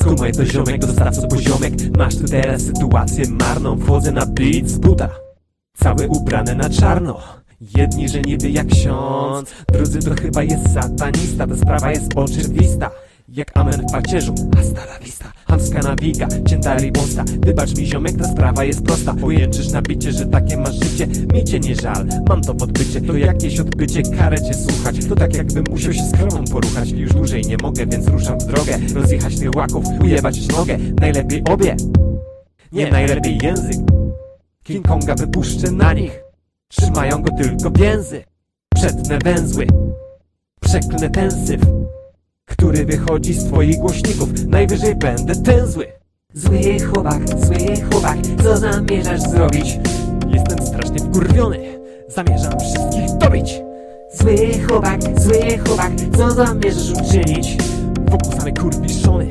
Skumaj to ziomek, dostawco poziomek Masz tu teraz sytuację marną. Wchodzę na beat z buta Cały ubrany na czarno. Jedni, że niby jak ksiądz. Drudzy to chyba jest satanista. Ta sprawa jest oczywista. Jak amen w pacierzu. Hasta la vista. Hamska nawiga, cięta riposta Wybacz mi ziomek, ta sprawa jest prosta. Ujęczysz na bicie, że takie masz życie. Mi cię nie żal, mam to podbycie. To jakieś odbycie, karę cię słuchać. To tak jakbym musiał się z krową poruchać. Już dłużej nie mogę, więc ruszam w drogę. Rozjechać tych łaków, ujebać nogę. Najlepiej obie. Nie najlepiej język. King Konga wypuszczę na nich. Trzymają go tylko więzy. Przetnę węzły. Przeklnę ten syf Który wychodzi z twoich głośników. Najwyżej będę ten zły Zły chłopak, zły chłopak, co zamierzasz zrobić? Jestem strasznie wkurwiony. Zamierzam wszystkich dobić Zły chłopak, zły chłopak, co zamierzasz uczynić? Wokół same kurwiszony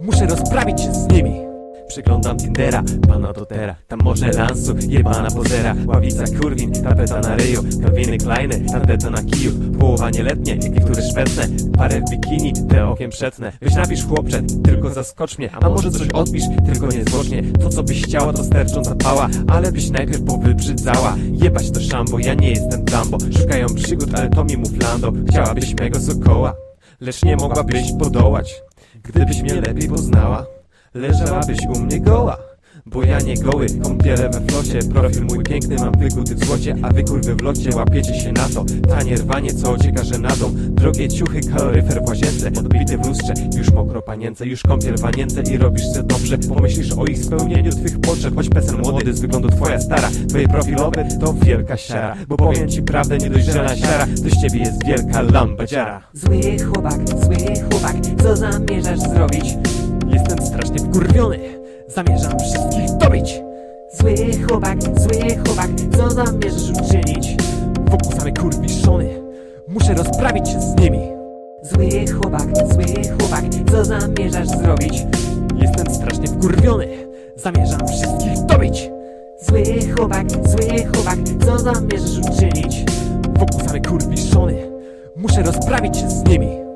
Muszę rozprawić się z nimi Przeglądam Tindera, pana Dotera Tam może lansu, jebana pozera. Ławica kurwin, tapeta na ryju. Kalwiny Kleiny, tandeta na kiju. Połowa nieletnie, niektóre szpetne Parę w bikini, te okiem przetnę. Weź napisz chłopcze, tylko zaskocz mnie. A może coś odpisz, tylko niezwłocznie To co byś chciała, to sterczą zapała. Ale byś najpierw powybrzydzała. Jebać to szambo, ja nie jestem Dumbo. Szukają przygód, ale to mi mów Lando Chciałabyś mego sokoła Lecz nie mogłabyś podołać Gdybyś mnie lepiej poznała Leżałabyś u mnie goła Bo ja nie goły, kąpiele we flocie. Profil mój piękny mam wykuty w złocie A wy kurwy w locie łapiecie się na to. Tanie rwanie, co ocieka żenadą Drogie ciuchy, kaloryfer w łazience Odbity w lustrze, już mokro panience Już kąpiel w wanience i robisz se dobrze. Pomyślisz o ich spełnieniu twych potrzeb Choć pesen młody, z wyglądu twoja stara. Twoje profilowe to wielka siara Bo powiem ci prawdę, niedojrzana siara. To z ciebie jest wielka lambadziara. Zły chłopak, zły chłopak, co zamierzasz zrobić? Jestem strasznie wkurwiony. Zamierzam wszystkich dobić. Zły chłopak, zły chłopak, co zamierzasz uczynić? Wokół same kurwiszony. Muszę rozprawić się z nimi. Zły chłopak, zły chłopak, co zamierzasz zrobić? Jestem strasznie wkurwiony. Zamierzam wszystkich dobić. Zły chłopak, zły chłopak, co zamierzasz uczynić? Wokół same kurwiszony. Muszę rozprawić się z nimi